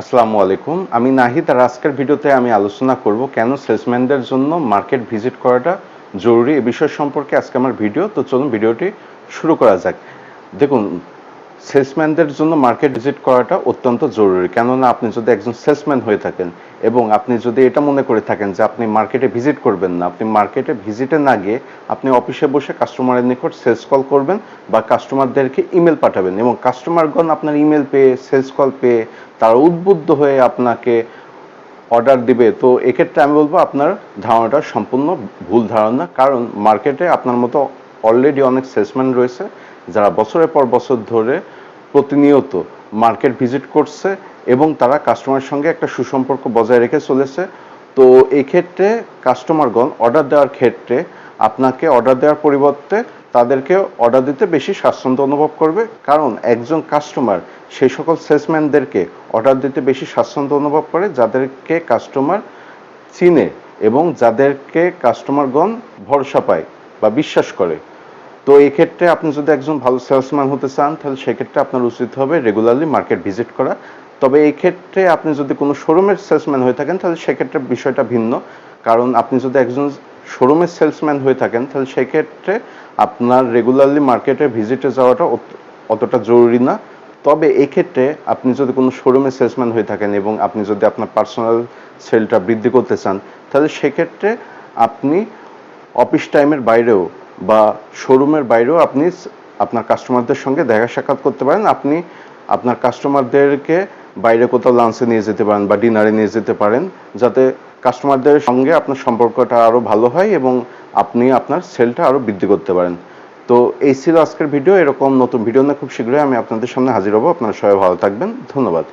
আসসালামু আলাইকুম। আমি নাহিদ আর আজকের ভিডিওতে আমি আলোচনা করব কেন সেলসম্যানদের জন্য মার্কেট ভিজিট করাটা জরুরি এ বিষয় সম্পর্কে আজকে আমার ভিডিও। তো চলুন ভিডিওটি শুরু করা যাক। দেখুন সেলসম্যানদের জন্য মার্কেট ভিজিট করাটা অত্যন্ত জরুরি। কেননা আপনি যদি একজন সেলসম্যান হয়ে থাকেন এবং আপনি যদি এটা মনে করে থাকেন যে আপনি মার্কেটে ভিজিট করবেন না, আপনি মার্কেটে ভিজিটে না গিয়ে আপনি অফিসে বসে কাস্টমারের নিকট সেলস কল করবেন বা কাস্টমারদেরকে ইমেল পাঠাবেন এবং কাস্টমারগণ আপনার ইমেল পেয়ে সেলস কল পেয়ে তারা উদ্বুদ্ধ হয়ে আপনাকে অর্ডার দিবে। তো এক্ষেত্রে আমি বলব আপনার ধারণাটা সম্পূর্ণ ভুল ধারণা। কারণ মার্কেটে আপনার মতো অলরেডি অনেক সেলসম্যান রয়েছে। যারা বছরের পর বছর ধরে প্রতিনিয়ত মার্কেট ভিজিট করছে এবং তারা কাস্টমারের সঙ্গে একটা সুসম্পর্ক বজায় রেখে চলেছে, তো এই ক্ষেত্রে কাস্টমারগণ অর্ডার দেওয়ার ক্ষেত্রে আপনাকে অর্ডার দেওয়ার পরিবর্তে তাদেরকে অর্ডার দিতে বেশি স্বাচ্ছন্দ্য অনুভব করবে। কারণ একজন কাস্টমার সেই সকল সেলসম্যানদেরকে অর্ডার দিতে বেশি স্বাচ্ছন্দ্য অনুভব করে, যাদেরকে কাস্টমার চিনে এবং যাদেরকে কাস্টমারগণ ভরসা পায় বা বিশ্বাস করে। তো এই ক্ষেত্রে আপনি যদি একজন ভালো সেলসম্যান হতে চান, তাহলে সেক্ষেত্রে আপনার উচিত হবে রেগুলারলি মার্কেট ভিজিট করা। তবে এই ক্ষেত্রে আপনি যদি কোনো শোরুমের সেলসম্যান হয়ে থাকেন, তাহলে সেক্ষেত্রে বিষয়টা ভিন্ন। কারণ আপনি যদি একজন শোরুমের সেলসম্যান হয়ে থাকেন, তাহলে সেক্ষেত্রে আপনার রেগুলারলি মার্কেটে ভিজিটে যাওয়াটা অতটা জরুরি না। তবে এই ক্ষেত্রে আপনি যদি কোনো শোরুমের সেলসম্যান হয়ে থাকেন এবং আপনি যদি আপনার পার্সোনাল সেলটা বৃদ্ধি করতে চান, তাহলে সেক্ষেত্রে আপনি অফিস টাইমের বাইরেও বা শোরুমের বাইরেও আপনি আপনার কাস্টমারদের সঙ্গে দেখা সাক্ষাৎ করতে পারেন। আপনি আপনার কাস্টমারদেরকে বাইরে কোথাও লাঞ্চে নিয়ে যেতে পারেন বা ডিনারে নিয়ে যেতে পারেন, যাতে কাস্টমারদের সঙ্গে আপনার সম্পর্কটা আরও ভালো হয় এবং আপনি আপনার সেলটা আরও বৃদ্ধি করতে পারেন। তো এই ছিল আজকের ভিডিও এরকম নতুন ভিডিও না খুব শীঘ্রই আমি আপনাদের সামনে হাজির হব। আপনারা সবাই ভালো থাকবেন। ধন্যবাদ।